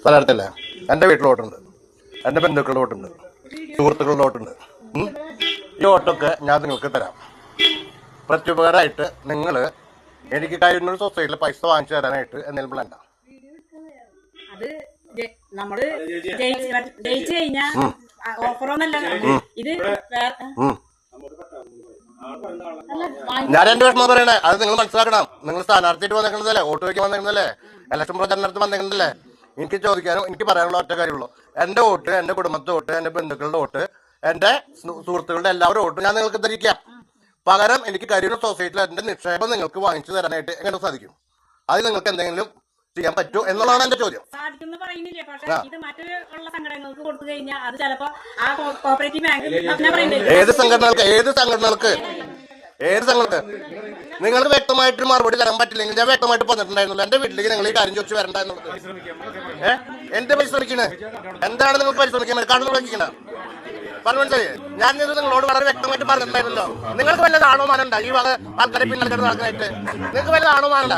സ്ഥാനാർത്ഥിയല്ല എന്റെ വീട്ടിലോട്ടുണ്ട്. എന്റെ ബന്ധുക്കളുടെ വോട്ടുണ്ട് സുഹൃത്തുക്കളുടെ വോട്ടുണ്ട് ഈ വോട്ടൊക്കെ ഞാൻ നിങ്ങൾക്ക് തരാം. പ്രത്യുപകാരമായിട്ട് നിങ്ങൾ എനിക്ക് കഴിയുന്ന സൊസൈറ്റിയിൽ പൈസ വാങ്ങിച്ചു തരാനായിട്ട് എന്തെങ്കിലും പ്ലാൻ അത് ജെ- നമ്മൾ ജയിച്ച് ജയിച്ചു കഴിഞ്ഞാ ഓഫറൊന്നല്ല ഇത് ഞാൻ എന്റെ വിഷമം പറയണേ. അത് നിങ്ങൾ മനസ്സിലാക്കണം. നിങ്ങൾ സ്ഥാനാർത്ഥിയായിട്ട് വന്നിരിക്കുന്നതല്ലേ? വോട്ട് വയ്ക്കാൻ വന്നേക്കുന്നതല്ലേ ഇലക്ഷൻ പ്രചരണത്തിന് വന്നേക്കുന്നതല്ലേ എനിക്ക് ചോദിക്കാനോ എനിക്ക് പറയാനുള്ള ഒറ്റ കാര്യമുള്ളൂ. എന്റെ വോട്ട് എന്റെ കുടുംബത്തെ വോട്ട് എന്റെ ബന്ധുക്കളുടെ വോട്ട് എന്റെ സുഹൃത്തുക്കളുടെ എല്ലാവരും വോട്ട് ഞാൻ നിങ്ങൾക്ക് ധരിക്കാം പകരം എനിക്ക് കരിയർ സൊസൈറ്റിയിൽ എന്റെ നിക്ഷേപം നിങ്ങൾക്ക് വാങ്ങിച്ചു തരാനായിട്ട് എങ്ങനെ സാധിക്കും? അത് നിങ്ങൾക്ക് എന്തെങ്കിലും ചെയ്യാൻ പറ്റൂ എന്നുള്ളതാണ് എന്റെ ചോദ്യം. സാധിക്കുന്നു പറയുന്നില്ലേ? പക്ഷേ ഇത് സംഘടനകൾക്ക് കൊടുത്തു കഴിഞ്ഞാൽ അത് ചിലപ്പോ ആ കോപ്പറേറ്റീവ് ബാങ്ക് ഏത് സംഘടനകൾക്ക്? ഏത് സംഘടനകൾക്ക്? ഏത് സ്ഥലത്ത്? നിങ്ങൾക്ക് വ്യക്തമായിട്ട് മറുപടി തരാൻ പറ്റില്ലെങ്കിൽ ഞാൻ വ്യക്തമായിട്ട് പറഞ്ഞിട്ടുണ്ടായിരുന്നില്ല. എന്റെ വീട്ടിലേക്ക് നിങ്ങൾ ഈ കാര്യം ചോദിച്ചു വരണ്ട എന്നുള്ളത്. ഏഹ് എന്ത് പരിശ്രമിക്കണേ? എന്താണ് നിങ്ങൾ പരിശ്രമിക്കുന്നത്? കണ്ണു തുടങ്ങിക്കണ പറഞ്ഞു ഞാൻ ഇത് നിങ്ങളോട് വളരെ വ്യക്തമായിട്ട് പറഞ്ഞിട്ടുണ്ടായിരുന്നല്ലോ. നിങ്ങൾക്ക് വല്ലതാണോ മാനണ്ട ഈ വക ആൾക്കാരെ പിന്നെ നടക്കാനായിട്ട്. നിങ്ങൾക്ക് വല്ലതാണോ മാനണ്ട